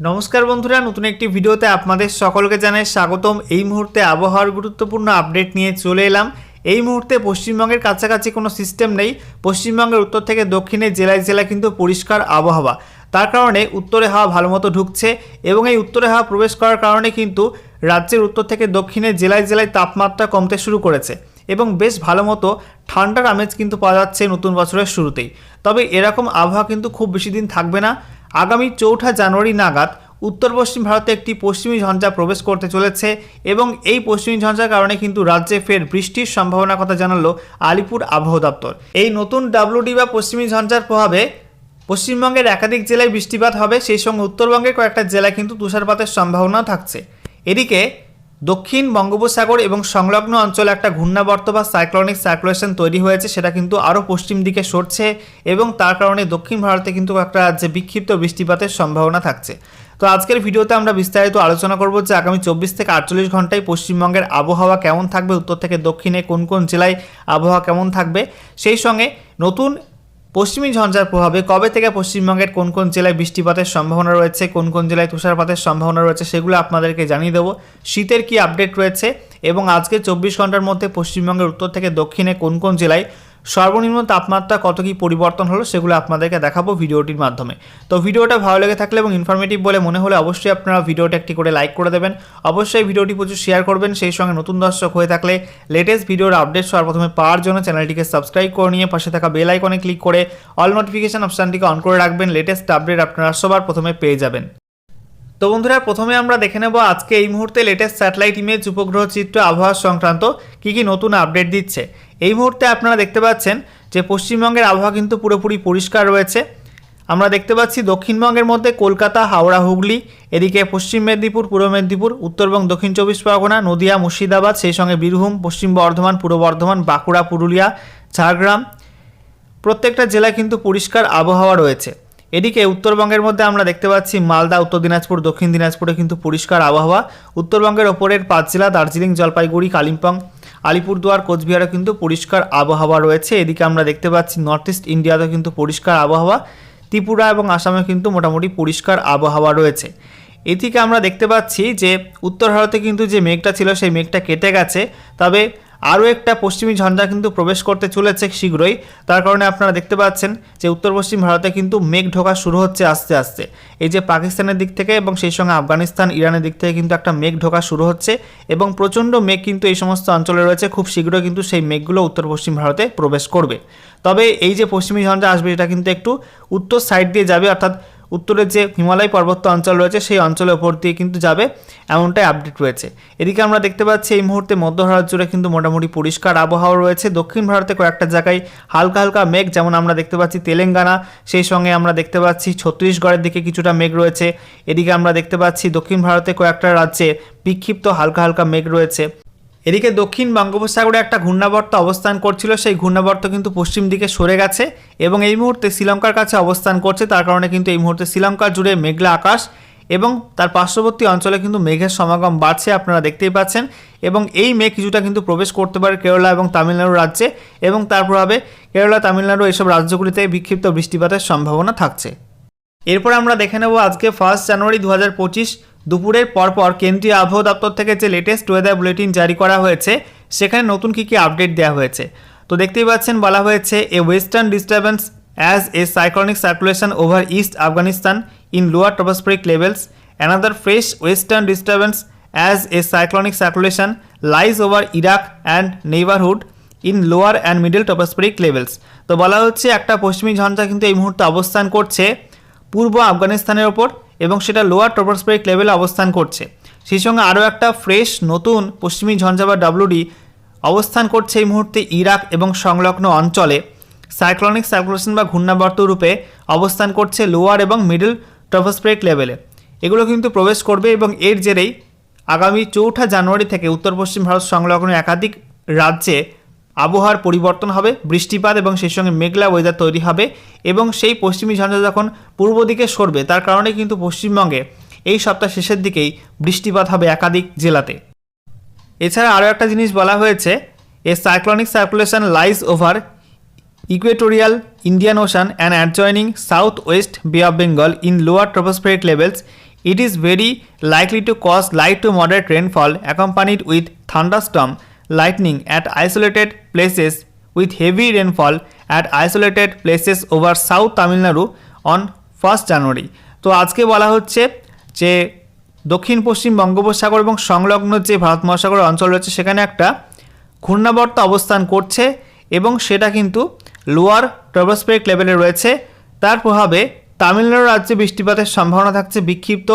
নমস্কার বন্ধুরা, নতুন একটি ভিডিওতে আপনাদের সকলকে জানাই স্বাগতম। এই মুহূর্তে আবহাওয়ার গুরুত্বপূর্ণ আপডেট নিয়ে চলে এলাম। এই মুহূর্তে পশ্চিমবঙ্গের কাছাকাছি কোনো সিস্টেম নেই। পশ্চিমবঙ্গের উত্তর থেকে দক্ষিণে জেলায় জেলায় কিন্তু পরিষ্কার আবহাওয়া। তার কারণে উত্তরে হাওয়া ভালো মতো ঢুকছে এবং এই উত্তরে হাওয়া প্রবেশ করার কারণে কিন্তু রাজ্যের উত্তর থেকে দক্ষিণে জেলায় জেলায় তাপমাত্রা কমতে শুরু করেছে এবং বেশ ভালো মতো ঠান্ডার আমেজ কিন্তু পাওয়া যাচ্ছে নতুন বছরের শুরুতেই। তবে এরকম আবহাওয়া কিন্তু খুব বেশি দিন থাকবে না। আগামী চৌঠা জানুয়ারি নাগাদ উত্তর পশ্চিম ভারতে একটি পশ্চিমী ঝঞ্ঝা প্রবেশ করতে চলেছে এবং এই পশ্চিমী ঝঞ্ঝার কারণে কিন্তু রাজ্যে ফের বৃষ্টির সম্ভাবনার কথা জানাল আলিপুর আবহাওয়া দপ্তর। এই নতুন ডাব্লুডি বা পশ্চিমী ঝঞ্ঝার প্রভাবে পশ্চিমবঙ্গের একাধিক জেলায় বৃষ্টিপাত হবে, সেই সঙ্গে উত্তরবঙ্গের কয়েকটা জেলায় কিন্তু তুষারপাতের সম্ভাবনাও থাকছে। এদিকে দক্ষিণ বঙ্গোপসাগর এবং সংলগ্ন অঞ্চলে একটা ঘূর্ণাবর্ত বা সাইক্লনিক সার্কুলেশন তৈরি হয়েছে, সেটা কিন্তু আরও পশ্চিম দিকে সরছে এবং তার কারণে দক্ষিণ ভারতে কিন্তু একটা যে বিক্ষিপ্ত বৃষ্টিপাতের সম্ভাবনা থাকছে। তো আজকের ভিডিওতে আমরা বিস্তারিত আলোচনা করব যে আগামী চব্বিশ থেকে আটচল্লিশ ঘন্টায় পশ্চিমবঙ্গের আবহাওয়া কেমন থাকবে, উত্তর থেকে দক্ষিণে কোন কোন জেলায় আবহাওয়া কেমন থাকবে। সেই সঙ্গে নতুন পশ্চিমী ঝঞ্ঝার প্রভাবে কবে থেকে পশ্চিমবঙ্গের কোন কোন জেলায় বৃষ্টিপাতের সম্ভাবনা রয়েছে, কোন কোন জেলায় তুষারপাতের সম্ভাবনা রয়েছে সেগুলো আপনাদেরকে জানিয়ে দেবো। শীতের কি আপডেট রয়েছে এবং আজকে চব্বিশ ঘণ্টার মধ্যে পশ্চিমবঙ্গের উত্তর থেকে দক্ষিণে কোন কোন জেলায় সর্বনিম্ন তাপমাত্রা কত কি পরিবর্তন হলো সেগুলো আপনাদেরকে দেখাবো ভিডিওটির মাধ্যমে। তো ভিডিওটা ভালো লেগে থাকলে এবং ইনফরমেটিভ বলে মনে হলে অবশ্যই আপনারা ভিডিওটা একটি করে লাইক করে দেবেন। অবশ্যই ভিডিওটি প্রচুর শেয়ার করবেন, সেই সঙ্গে নতুন দর্শক হয়ে থাকলে লেটেস্ট ভিডিওর আপডেট সবার প্রথমে পাওয়ার জন্য চ্যানেলটিকে সাবস্ক্রাইব করে নিয়ে পাশে থাকা বেল আইকনে ক্লিক করে অল নোটিফিকেশান অপশানটিকে অন করে রাখবেন লেটেস্ট আপডেট আপনারা সবার প্রথমে পেয়ে যাবেন। তো বন্ধুরা, প্রথমে আমরা দেখে নেব আজকে এই মুহূর্তে লেটেস্ট স্যাটেলাইট ইমেজ উপগ্রহ, চিত্র, আবহাওয়া সংক্রান্ত কী কী নতুন আপডেট দিচ্ছে। এই মুহূর্তে আপনারা দেখতে পাচ্ছেন যে পশ্চিমবঙ্গের আবহাওয়া কিন্তু পুরোপুরি পরিষ্কার রয়েছে। আমরা দেখতে পাচ্ছি দক্ষিণবঙ্গের মধ্যে কলকাতা, হাওড়া, হুগলি, এদিকে পশ্চিম মেদিনীপুর, পূর্ব মেদিনীপুর উত্তরবঙ্গ দক্ষিণ চব্বিশ পরগনা, নদিয়া, মুর্শিদাবাদ, সেই সঙ্গে বীরভূম, পশ্চিম বর্ধমান, পূর্ব বর্ধমান, বাঁকুড়া, পুরুলিয়া, ঝাড়গ্রাম, প্রত্যেকটা জেলায় কিন্তু পরিষ্কার আবহাওয়া রয়েছে। এদিকে উত্তরবঙ্গের মধ্যে আমরা দেখতে পাচ্ছি মালদা, উত্তর দিনাজপুর, দক্ষিণ দিনাজপুরে কিন্তু পরিষ্কার আবহাওয়া। উত্তরবঙ্গের ওপরের পাঁচ জেলা দার্জিলিং, জলপাইগুড়ি, কালিম্পং আলিপুরদুয়ার, কোচবিহারে কিন্তু পরিষ্কার আবহাওয়া রয়েছে। এদিকে আমরা দেখতে পাচ্ছি, নর্থ ইস্ট ইন্ডিয়াতেও কিন্তু পরিষ্কার আবহাওয়া। ত্রিপুরা এবং আসামে কিন্তু মোটামুটি পরিষ্কার আবহাওয়া রয়েছে। এদিকে আমরা দেখতে পাচ্ছি যে উত্তর ভারতে কিন্তু যে মেঘটা ছিল, সেই মেঘটা কেটে গেছে। তবে আরও একটা পশ্চিমী ঝঞ্ঝা কিন্তু প্রবেশ করতে চলেছে শীঘ্রই। তার কারণে আপনারা দেখতে পাচ্ছেন যে উত্তর পশ্চিম ভারতে কিন্তু মেঘ ঢোকা শুরু হচ্ছে আস্তে আস্তে। এই যে পাকিস্তানের দিক থেকে এবং সেই সঙ্গে আফগানিস্তান, ইরানের দিক থেকে কিন্তু একটা মেঘ ঢোকা শুরু হচ্ছে এবং প্রচণ্ড মেঘ কিন্তু এই সমস্ত অঞ্চলে রয়েছে। খুব শীঘ্রই কিন্তু সেই মেঘগুলো উত্তর পশ্চিম ভারতে প্রবেশ করবে। তবে এই যে পশ্চিমী ঝঞ্ঝা আসবে, এটা কিন্তু একটু উত্তর সাইড দিয়ে যাবে, অর্থাৎ উত্তরের যে হিমালয় পর্বত অঞ্চল রয়েছে, সেই অঞ্চলের ওপর দিয়ে কিন্তু যাবে এমনটাই আপডেট রয়েছে। এদিকে আমরা দেখতে পাচ্ছি এই মুহূর্তে মধ্য ভারত জুড়ে কিন্তু মোটামুটি পরিষ্কার আবহাওয়া রয়েছে। দক্ষিণ ভারতে কয়েকটা জায়গায় হালকা হালকা মেঘ, যেমন আমরা দেখতে পাচ্ছি তেলেঙ্গানা, সেই সঙ্গে আমরা দেখতে পাচ্ছি ছত্তিশগড়ের দিকে কিছুটা মেঘ রয়েছে। এদিকে আমরা দেখতে পাচ্ছি দক্ষিণ ভারতে কয়েকটা রাজ্যে বিক্ষিপ্ত হালকা হালকা মেঘ রয়েছে। এদিকে দক্ষিণ বঙ্গোপসাগরে একটা ঘূর্ণাবর্ত অবস্থান করছিল, সেই ঘূর্ণাবর্ত কিন্তু পশ্চিম দিকে সরে গেছে এবং এই মুহূর্তে শ্রীলঙ্কার কাছে অবস্থান করছে, তার কারণে কিন্তু এই মুহূর্তে শ্রীলঙ্কা জুড়ে মেঘলা আকাশ এবং তার পার্শ্ববর্তী অঞ্চলে কিন্তু মেঘের সমাগম বাড়ছে, আপনারা দেখতেই পাচ্ছেন এবং এই মেঘ কিছুটা কিন্তু প্রবেশ করতে পারে কেরলা এবং তামিলনাড়ু রাজ্যে এবং তার প্রভাবে কেরলা, তামিলনাড়ু এসব রাজ্যগুলিতে বিক্ষিপ্ত বৃষ্টিপাতের সম্ভাবনা থাকছে। এরপর আমরা দেখে নেব আজকে ফার্স্ট জানুয়ারি দু হাজার পঁচিশ দুপুরের পরপর কেন্দ্রীয় আবহাওয়া দপ্তর থেকে যে লেটেস্ট ওয়েদার বুলেটিন জারি করা হয়েছে, সেখানে নতুন কী কী আপডেট দেওয়া হয়েছে। তো দেখতেই পাচ্ছেন, বলা হয়েছে a western disturbance as a cyclonic circulation over east Afghanistan in lower tropospheric levels another fresh western disturbance as a cyclonic circulation lies over Iraq and neighbourhood in lower and middle tropospheric levels তো বলা হচ্ছে, একটা পশ্চিমী ঝঞ্ঝা কিন্তু এই মুহূর্তে অবস্থান করছে। পূর্ব আফগানিস্তানের ওপর এবং সেটা লোয়ার ট্রপোস্ফেরিক লেভেলে অবস্থান করছে। সেই সঙ্গে আরও একটা ফ্রেশ নতুন পশ্চিমী ঝঞ্ঝা বা ডাব্লুডি অবস্থান করছে এই মুহূর্তে ইরাক এবং সংলগ্ন অঞ্চলে। সাইক্লনিক সার্কুলেশন বা ঘূর্ণাবর্ত রূপে অবস্থান করছে লোয়ার এবং মিডল ট্রপোস্ফেরিক লেভেলে এগুলো কিন্তু প্রবেশ করবে এবং এর জেরেই আগামী চৌঠা জানুয়ারি থেকে উত্তর পশ্চিম ভারত সংলগ্ন একাধিক রাজ্যে আবহাওয়ার পরিবর্তন হবে বৃষ্টিপাত এবং সেই সঙ্গে মেঘলা ওয়েদার তৈরি হবে এবং সেই পশ্চিমী ঝঞ্ঝা যখন পূর্ব দিকে সরবে তার কারণে কিন্তু পশ্চিমবঙ্গে এই সপ্তাহ শেষের দিকেই বৃষ্টিপাত হবে একাধিক জেলাতে। এছাড়া আরও একটা জিনিস বলা হয়েছে a cyclonic circulation lies over equatorial Indian Ocean and adjoining south west Bay of Bengal in lower tropospheric levels It is very likely to cause light to moderate rainfall accompanied with thunderstorm, lightning at isolated places with heavy rainfall at isolated places over South Tamil Nadu on 1st January. তো আজকে বলা হচ্ছে যে দক্ষিণ, পশ্চিম বঙ্গোপসাগর এবং সংলগ্ন যে ভারত মহাসাগর অঞ্চল রয়েছে সেখানে একটা ঘূর্ণাবর্ত অবস্থান করছে এবং সেটা কিন্তু লোয়ার ট্রোবোস্ফেরিক লেভেলে রয়েছে তার প্রভাবে তামিলনাড়ু রাজ্যে বৃষ্টিপাতের সম্ভাবনা থাকছে বিক্ষিপ্ত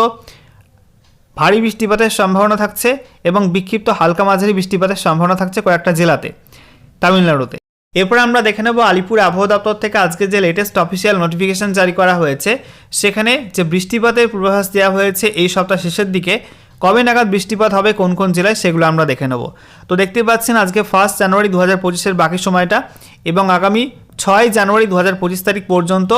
ভারী বৃষ্টিপাতের সম্ভাবনা থাকছে এবং বিক্ষিপ্ত হালকা মাঝারি বৃষ্টিপাতের সম্ভাবনা থাকছে কয়েকটা জেলাতে, তামিলনাড়ুতে। এরপরে আমরা দেখে নেব আলিপুর আবহাওয়া দপ্তর থেকে আজকে যে লেটেস্ট অফিসিয়াল নোটিফিকেশন জারি করা হয়েছে, সেখানে যে বৃষ্টিপাতের পূর্বাভাস দেওয়া হয়েছে এই সপ্তাহ শেষের দিকে, কবে নাগাদ বৃষ্টিপাত হবে, কোন কোন জেলায় সেগুলো আমরা দেখে নেব। তো দেখতে পাচ্ছেন আজকে ফার্স্ট জানুয়ারি দু হাজার পঁচিশের বাকি সময়টা এবং আগামী ছয় জানুয়ারি দু হাজার পঁচিশ তারিখ পর্যন্ত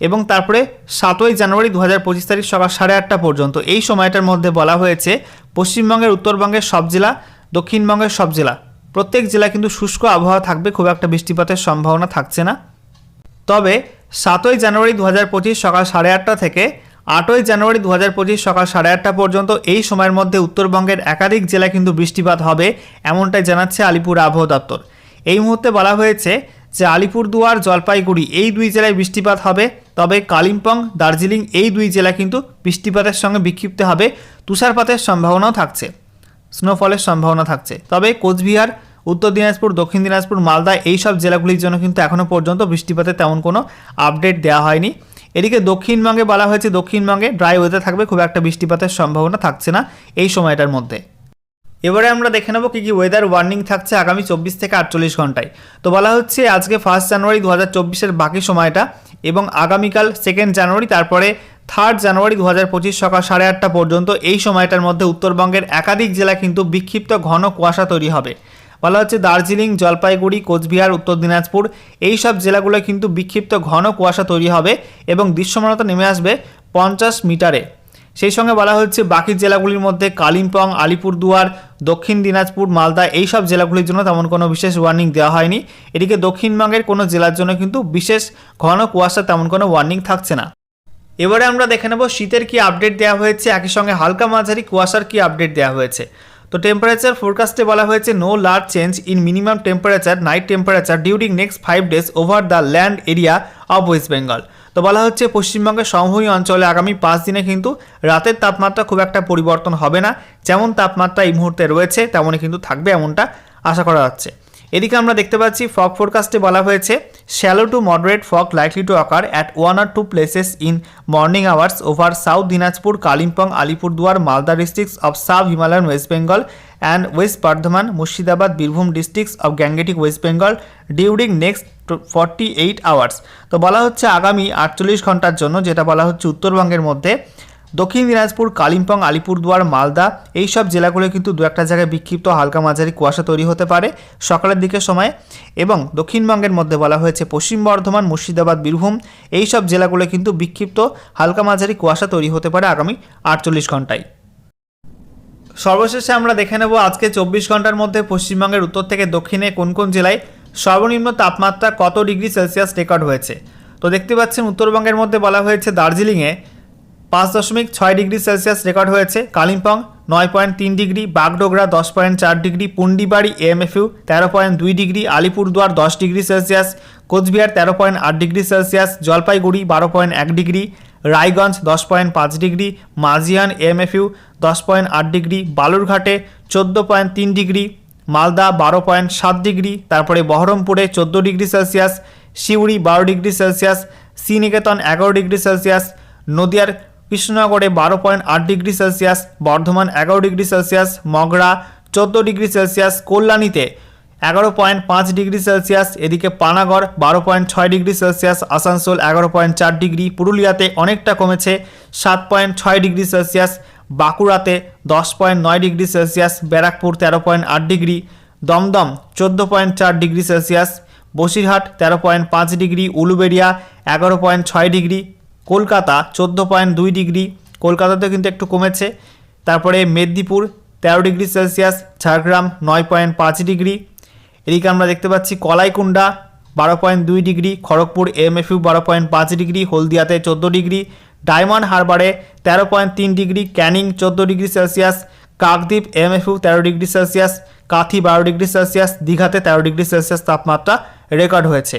এবং তারপরে সাতই জানুয়ারি দু হাজার পঁচিশ তারিখ সকাল সাড়ে আটটা পর্যন্ত। এই সময়টার মধ্যে বলা হয়েছে, পশ্চিমবঙ্গের, উত্তরবঙ্গের সব জেলা, দক্ষিণবঙ্গের সব জেলা। প্রত্যেক জেলায় কিন্তু শুষ্ক আবহাওয়া থাকবে, খুব একটা বৃষ্টিপাতের সম্ভাবনা থাকছে না। তবে সাতই জানুয়ারি দু হাজার পঁচিশ সকাল সাড়ে আটটা থেকে আটই জানুয়ারি দু হাজার পঁচিশ সকাল সাড়ে আটটা পর্যন্ত এই সময়ের মধ্যে উত্তরবঙ্গের একাধিক জেলায় কিন্তু বৃষ্টিপাত হবে, এমনটাই জানাচ্ছে আলিপুর আবহাওয়া দপ্তর। এই মুহূর্তে বলা হয়েছে যে আলিপুরদুয়ার, জলপাইগুড়ি এই দুই জেলায় বৃষ্টিপাত হবে। তবে কালিম্পং, দার্জিলিং এই দুই জেলা কিন্তু বৃষ্টিপাতের সঙ্গে বিক্ষিপ্ত হবে। তুষারপাতের সম্ভাবনাও থাকছে। স্নোফলের সম্ভাবনা থাকছে। তবে কোচবিহার, উত্তর দিনাজপুর, দক্ষিণ দিনাজপুর, মালদা এই সব জেলাগুলির জন্য কিন্তু এখনও পর্যন্ত বৃষ্টিপাতের তেমন কোনো আপডেট দেওয়া হয়নি। এদিকে দক্ষিণবঙ্গে বলা হয়েছে, দক্ষিণবঙ্গে ড্রাই ওয়েদার থাকবে। খুব একটা বৃষ্টিপাতের সম্ভাবনা থাকছে না এই সময়টার মধ্যে। এবারে আমরা দেখে নেব কী কী ওয়েদার ওয়ার্নিং থাকছে আগামী চব্বিশ থেকে আটচল্লিশ ঘন্টায়। তো বলা হচ্ছে আজকে ফার্স্ট জানুয়ারি দু হাজার চব্বিশের বাকি সময়টা এবং আগামীকাল সেকেন্ড জানুয়ারি তারপরে থার্ড জানুয়ারি দু হাজার পঁচিশ সকাল সাড়ে আটটা পর্যন্ত এই সময়টার মধ্যে উত্তরবঙ্গের একাধিক জেলা কিন্তু বিক্ষিপ্ত ঘন কুয়াশা তৈরি হবে। বলা হচ্ছে দার্জিলিং, জলপাইগুড়ি, কোচবিহার, উত্তর দিনাজপুর এই সব জেলাগুলো কিন্তু বিক্ষিপ্ত ঘন কুয়াশা তৈরি হবে এবং দৃশ্যমানতা নেমে আসবে পঞ্চাশ মিটারে। সেই সঙ্গে বলা হচ্ছে বাকি জেলাগুলির মধ্যে কালিম্পং, আলিপুরদুয়ার, দক্ষিণ দিনাজপুর, মালদা এই সব জেলাগুলির জন্য তেমন কোনো বিশেষ ওয়ার্নিং দেওয়া হয়নি। এদিকে দক্ষিণবঙ্গের কোনো জেলার জন্য কিন্তু বিশেষ ঘন কুয়াশা তেমন কোনো ওয়ার্নিং থাকছে না। এবারে আমরা দেখে নেব শীতের কি আপডেট দেওয়া হয়েছে, একই সঙ্গে হালকা মাঝারি কুয়াশার কি আপডেট দেওয়া হয়েছে। তো টেম্পারেচার ফোরকাস্টে বলা হয়েছে no large change in minimum temperature night temperature during next five days over the land area of West Bengal তো বলা হচ্ছে পশ্চিমবঙ্গের সমভূমি অঞ্চলে আগামী পাঁচ দিনে কিন্তু রাতের তাপমাত্রা খুব একটা পরিবর্তন হবে না। যেমন তাপমাত্রা এই মুহূর্তে রয়েছে, তেমনই কিন্তু থাকবে এমনটা আশা করা যাচ্ছে। এদিকে আমরা দেখতে পাচ্ছি ফগ ফোরকাস্টে বলা হয়েছে shallow to moderate fog likely to occur at one or two places in morning hours over South Dinajpur Kalimpong Alipurduar Malda districts of sub Himalayan West Bengal and West Bardhaman Murshidabad Birbhum districts of Gangetic West Bengal during next forty eight hours তো বলা হচ্ছে আগামী আটচল্লিশ ঘণ্টার জন্য, যেটা বলা হচ্ছে উত্তরবঙ্গের মধ্যে দক্ষিণ দিনাজপুর, কালিম্পং, আলিপুরদুয়ার, মালদা এই সব জেলাগুলো কিন্তু দু একটা জায়গায় বিক্ষিপ্ত হালকা মাঝারি কুয়াশা তৈরি হতে পারে। সকালের দিকে সময় এবং দক্ষিণবঙ্গের মধ্যে বলা হয়েছে পশ্চিম বর্ধমান, মুর্শিদাবাদ, বীরভূম এই সব জেলাগুলো কিন্তু বিক্ষিপ্ত হালকা মাঝারি কুয়াশা তৈরি হতে পারে আগামী আটচল্লিশ ঘন্টায় সর্বশেষে আমরা দেখে নেব আজকে চব্বিশ ঘণ্টার মধ্যে পশ্চিমবঙ্গের উত্তর থেকে দক্ষিণে কোন কোন জেলায় সর্বনিম্ন তাপমাত্রা কত ডিগ্রি সেলসিয়াস রেকর্ড হয়েছে। তো দেখতে পাচ্ছেন, উত্তরবঙ্গের মধ্যে বলা হয়েছে দার্জিলিংয়ে পাঁচ দশমিক ছয় ডিগ্রি সেলসিয়াস রেকর্ড হয়েছে। কালিম্পং নয় পয়েন্ট তিন ডিগ্রি, বাগডোগরা দশ পয়েন্ট চার ডিগ্রি, পুন্ডিবাড়ি এএমএফইউ তেরো পয়েন্ট দুই ডিগ্রি, আলিপুরদুয়ার দশ ডিগ্রি সেলসিয়াস, কোচবিহার তেরো পয়েন্ট আট ডিগ্রি সেলসিয়াস, জলপাইগুড়ি বারো পয়েন্ট এক ডিগ্রি, রায়গঞ্জ দশ পয়েন্ট পাঁচ ডিগ্রি মাজিয়ান এএমএফইউ দশ পয়েন্ট আট ডিগ্রি, বালুরঘাটে চোদ্দ পয়েন্ট তিন ডিগ্রি, মালদা বারো পয়েন্ট সাত ডিগ্রি, তারপরে বহরমপুরে চোদ্দ ডিগ্রি সেলসিয়াস সিউড়ি বারো ডিগ্রি সেলসিয়াস, শ্রীনিকেতন এগারো ডিগ্রি সেলসিয়াস, নদিয়ার কৃষ্ণনগরে বারো পয়েন্ট আট ডিগ্রি সেলসিয়াস, বর্ধমান এগারো ডিগ্রি সেলসিয়াস, মগরা চোদ্দ ডিগ্রি সেলসিয়াস, কল্যাণীতে এগারো পয়েন্ট পাঁচ ডিগ্রি সেলসিয়াস, এদিকে পানাগড় বারো পয়েন্ট ছয় ডিগ্রি সেলসিয়াস, আসানসোল এগারো পয়েন্ট চার ডিগ্রি, পুরুলিয়াতে অনেকটা কমেছে সাত পয়েন্ট ছয় ডিগ্রি সেলসিয়াস, বাঁকুড়াতে দশ পয়েন্ট নয় ডিগ্রি সেলসিয়াস, ব্যারাকপুর তেরো পয়েন্ট আট ডিগ্রি, দমদম চোদ্দ পয়েন্ট চার ডিগ্রি সেলসিয়াস, বসিরহাট তেরো পয়েন্ট পাঁচ ডিগ্রি, উলুবেড়িয়া এগারো পয়েন্ট ছয় ডিগ্রি কলকাতা চোদ্দ পয়েন্ট দুই ডিগ্রি। কলকাতাতে কিন্তু একটু কমেছে। তারপরে মেদিনীপুর তেরো ডিগ্রি সেলসিয়াস, ঝাড়গ্রাম নয় পয়েন্ট পাঁচ ডিগ্রি। এদিকে আমরা দেখতে পাচ্ছি কলাইকুণ্ডা বারো পয়েন্ট দুই ডিগ্রি, খড়গপুর এমএফইউ বারো পয়েন্ট পাঁচ ডিগ্রি, হলদিয়াতে চোদ্দ ডিগ্রি, ডায়মন্ড হারবারে তেরো পয়েন্ট তিন ডিগ্রি, ক্যানিং চোদ্দ ডিগ্রি সেলসিয়াস, কাকদ্বীপ এমএফইউ তেরো ডিগ্রি সেলসিয়াস, কাথি বারো ডিগ্রি সেলসিয়াস, দীঘাতে তেরো ডিগ্রি সেলসিয়াস তাপমাত্রা রেকর্ড হয়েছে।